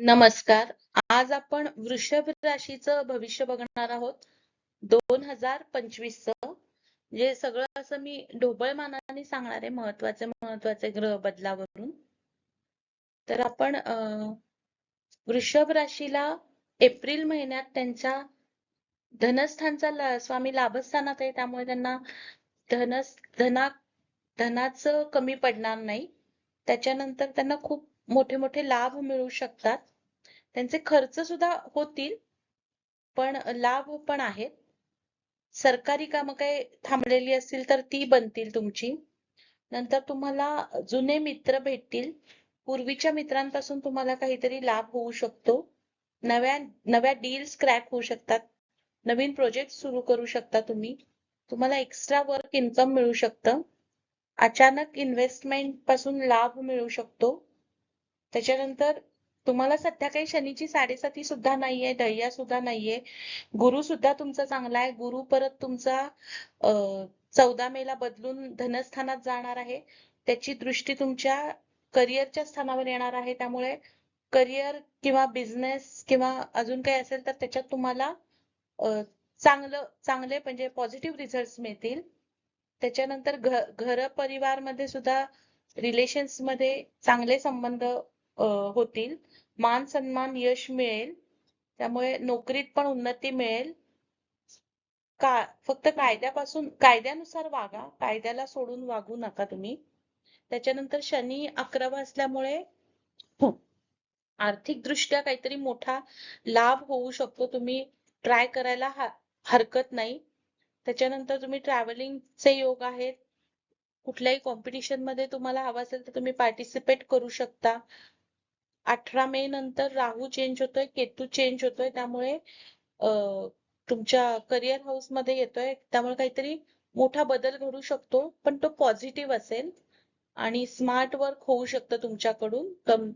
नमस्कार. आज आपण वृषभ राशीचं भविष्य बघणार आहोत. दोन हजार पंचवीस जे सगळं असं मी ढोबळमानाने सांगणार आहे महत्त्वाचे महत्त्वाचे ग्रह बदलावरून. तर आपण अं, वृषभ राशीला एप्रिल महिन्यात त्यांच्या धनस्थानचा ला- स्वामी लाभस्थानात आहे. त्यामुळे त्यांना धनस धना धनाचं कमी पडणार नाही. त्याच्यानंतर त्यांना खूप मोठे मोठे लाभ मिळू शकतात. त्यांचे खर्च सुद्धा होतील पण लाभ पण आहेत. सरकारी कामं काही थांबलेली असतील तर ती बनतील तुमची. नंतर तुम्हाला जुने मित्र भेटतील. पूर्वीच्या मित्रांपासून तुम्हाला काहीतरी लाभ होऊ शकतो. नव्या नव्या डील्स क्रॅक होऊ शकतात. नवीन प्रोजेक्ट सुरू करू शकता तुम्ही. तुम्हाला एक्स्ट्रा वर्क इन्कम मिळू शकतं. अचानक इन्व्हेस्टमेंटपासून लाभ मिळू शकतो. त्याच्यानंतर तुम्हाला सध्या काही शनीची साडेसाती सुद्धा नाहीये दह्या सुद्धा नाहीये. गुरु सुद्धा तुमचा चांगला आहे. गुरु परत तुमचा चौदा मेला बदलून धनस्थानात जाणार आहे. त्याची दृष्टी तुमच्या करिअरच्या स्थानावर येणार आहे. त्यामुळे करिअर किंवा बिझनेस किंवा अजून काही असेल तर त्याच्यात तुम्हाला चांगलं चांगले म्हणजे पॉझिटिव्ह रिझल्ट मिळतील. त्याच्यानंतर घर परिवारमध्ये सुद्धा रिलेशन्समध्ये चांगले संबंध होतील. मान सन्मान यश मिळेल. त्यामुळे नोकरीत पण उन्नती मिळेल. का फक्त कायद्यापासून कायद्यानुसार वागा. कायद्याला सोडून वागू नका तुम्ही. त्याच्यानंतर शनी अकरावा असल्यामुळे आर्थिक दृष्ट्या काहीतरी मोठा लाभ होऊ शकतो. तुम्ही ट्राय करायला हरकत नाही. त्याच्यानंतर तुम्ही ट्रॅव्हलिंगचे योग आहेत. कुठल्याही कॉम्पिटिशनमध्ये तुम्हाला हवं असेल तर तुम्ही पार्टिसिपेट करू शकता. अठरा मे नंतर राहू चेंज होतोय केतू चेंज होतोय त्यामुळे तुमच्या करिअर हाऊसमध्ये येतोय. त्यामुळे काहीतरी मोठा बदल घडू शकतो पण तो पॉझिटिव्ह असेल आणि स्मार्ट वर्क होऊ शकतं तुमच्याकडून. कम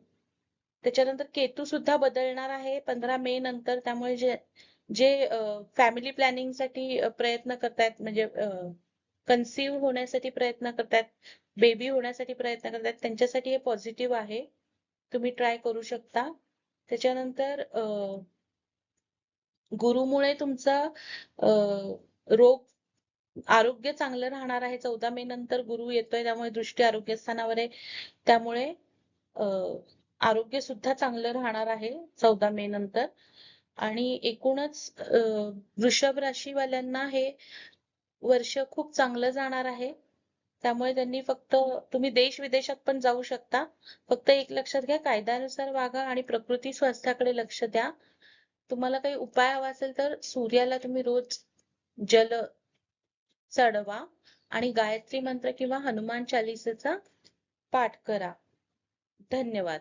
त्याच्यानंतर केतू सुद्धा बदलणार आहे पंधरा मे नंतर. त्यामुळे जे जे फॅमिली प्लॅनिंगसाठी प्रयत्न करतायत म्हणजे कन्सिव्ह होण्यासाठी प्रयत्न करतायत बेबी होण्यासाठी प्रयत्न करतायत त्यांच्यासाठी हे पॉझिटिव्ह आहे. तुम्ही ट्राय करू शकता. त्याच्यानंतर गुरुमुळे तुमचा रोग आरोग्य चांगलं राहणार आहे. चौदा मे नंतर गुरु येतोय. त्यामुळे दृष्टी आरोग्य स्थानावर आहे. त्यामुळे आरोग्य सुद्धा चांगलं राहणार आहे चौदा मे नंतर. आणि एकूणच वृषभ राशीवाल्यांना हे वर्ष खूप चांगलं जाणार आहे. त्यामुळे त्यांनी फक्त तुम्ही देश विदेशात पण जाऊ शकता. फक्त एक लक्षात घ्या कायद्यानुसार वागा आणि प्रकृती स्वास्थ्याकडे लक्ष द्या. तुम्हाला काही उपाय हवा असेल तर सूर्याला तुम्ही रोज जल चढवा आणि गायत्री मंत्र किंवा हनुमान चालिसेचा पाठ करा. धन्यवाद.